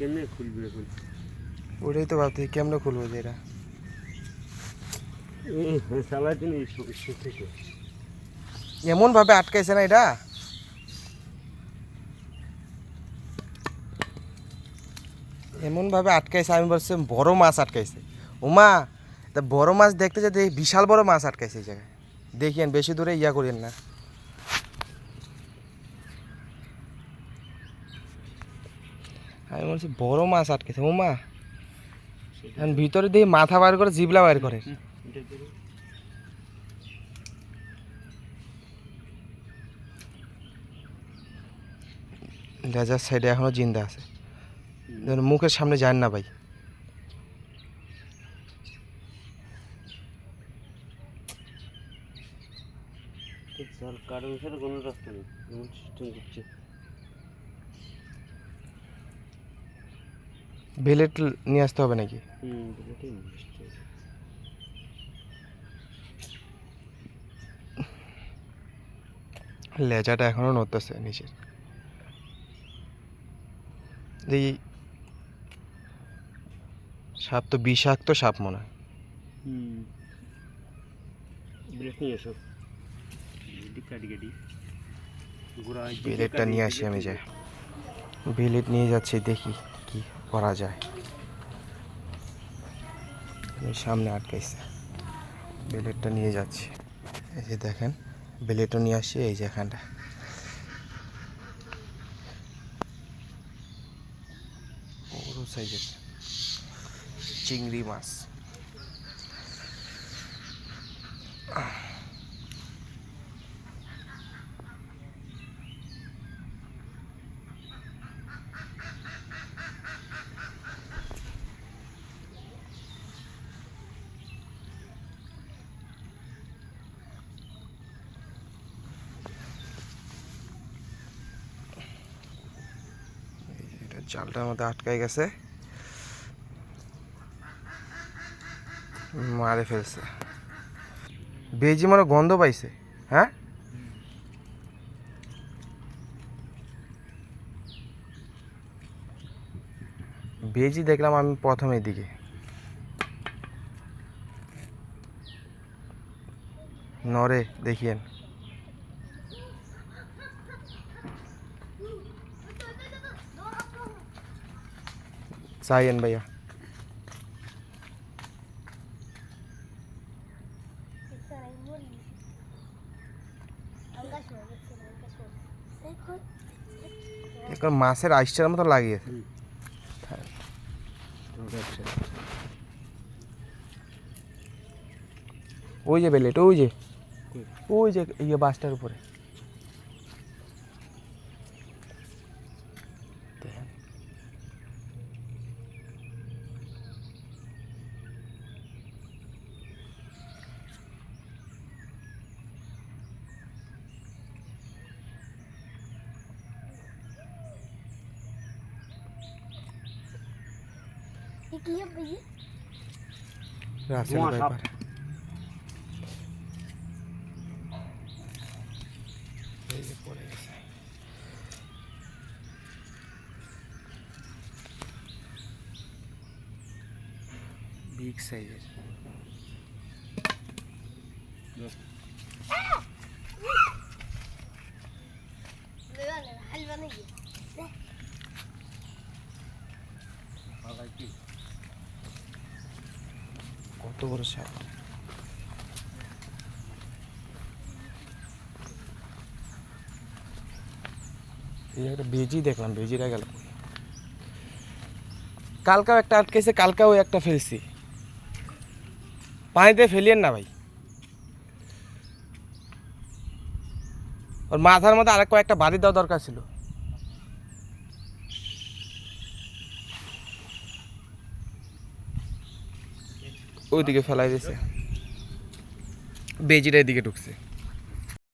কেমনে খুলবে এখন? ওটাই তো ভাবছি কেমনে খুলবো যে এটা? এমন ভাবে আটকাইছে না এটা? এমন ভাবে আটকাইছে আমি বলছি বড় মাছ আটকাইছে। উমা তা বড় মাছ দেখতে যেতে বিশাল বড় মাছ আটকাইছে এই জায়গায়। দেখিয়েন বেশি দূরে ইয়া করেন না। আমি বলছি, বড় মাছ আটকেছে, উমা। এখন ভিতরে দিয়ে মাথা বার করে জিবলা বার করে। লেজার সাইডে এখনও জিন্দা আছে। মুখের সামনে যান না ভাই। জাল কোনো রাস্তা নেই। বেলেট নিয়ে আসতে হবে নাকি? লেজাটা এখনও নড়তেছে নিচের এই সাপ তো বিষাক্ত সাপ মনে হয়। বিলেটটা নিয়ে আসি আমি যাই বিলেট নিয়ে যাচ্ছি দেখি। করা যায়। সামনে আটকাইছে। বেলেটটা নিয়ে যাচ্ছি। এই যে দেখেন বেলেটও নিয়ে আসছি, এই যে এখানটা। বড় সাইজের চিংড়ি মাছ এটা জালটার মধ্যে আটকাই গেছে। মারে ফেলছে। বেজি মনে গন্ধ পাইছে হ্যাঁ? বেজি দেখলাম আমি প্রথমের দিকে নরে দেখিয়েন। চাইয়েন ভাইয়া এখন মাছের আইসটার মতো লাগিয়েছে ওই যে বেলেট ওই যে ওই যে ইয়ে বাসটার উপরে রাসেল বিগ সাইজের হালবা নাকি কত বড় এই একটা বেজি দেখলাম, বেজিটা গেল কালকাও একটা আটকেছে, কালকাও একটা ফেলছি। পানিতে ফেলিয়েন না ভাই। ওর মাথার মধ্যে আরেক কয়েকটা বাড়ি দেওয়া দরকার ছিল। ওইদিকে ফেলাই দিয়েছে বেজিটা এদিকে ঢুকছে।